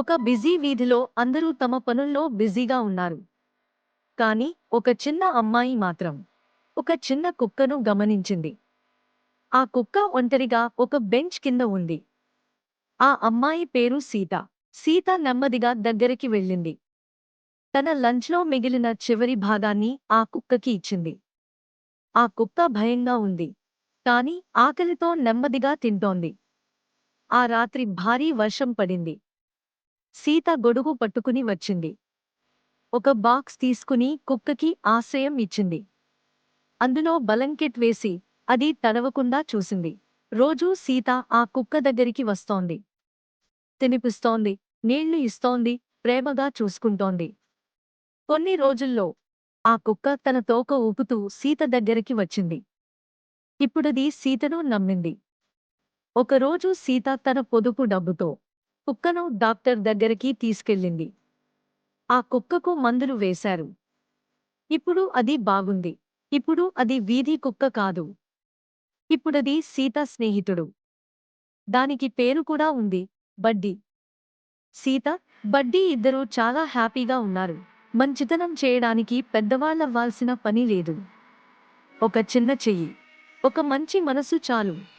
ఒక బిజీ వీధిలో అందరూ తమ పనుల్లో బిజీగా ఉన్నారు. కాని ఒక చిన్న అమ్మాయి మాత్రం ఒక చిన్న కుక్కను గమనించింది. ఆ కుక్క ఒంటరిగా ఒక బెంచ్ కింద ఉంది. ఆ అమ్మాయి పేరు సీత. సీత నెమ్మదిగా దగ్గరికి వెళ్ళింది. తన లంచ్లో మిగిలిన చివరి భాగాన్ని ఆ కుక్కకి ఇచ్చింది. ఆ కుక్క భయంగా ఉంది. కాని ఆకలితో నెమ్మదిగా తింటోంది. ఆ రాత్రి భారీ వర్షం పడింది. సీత గొడుగు పట్టుకుని వచ్చింది. ఒక బాక్స్ తీసుకుని కుక్కకి ఆశ్రయం ఇచ్చింది. అందులో బలంకెట్ వేసి అది తడవకుండా చూసింది. రోజూ సీత ఆ కుక్క దగ్గరికి వస్తోంది. తినిపిస్తోంది నీళ్ళు ఇస్తోంది ప్రేమగా చూసుకుంటోంది. కొన్ని రోజుల్లో ఆ కుక్క తన తోక ఊపుతూ సీత దగ్గరికి వచ్చింది. ఇప్పుడది సీతను నమ్మింది. ఒకరోజు సీత తన పొదుపు డబ్బుతో కుక్కను డాక్టర్ దగ్గరికి తీసుకెళ్ళింది. ఆ కుక్కకు మందులు వేశారు. ఇప్పుడు అది బాగుంది. ఇప్పుడు అది వీధి కుక్క కాదు. ఇప్పుడది సీత స్నేహితుడు. దానికి పేరు కూడా ఉంది బడ్డీ. సీత బడ్డీ ఇద్దరూ చాలా హ్యాపీగా ఉన్నారు. మంచితనం చేయడానికి పెద్దవాళ్ళవ్వాల్సిన పని లేదు. ఒక చిన్న చెయ్యి. ఒక మంచి మనసు చాలు.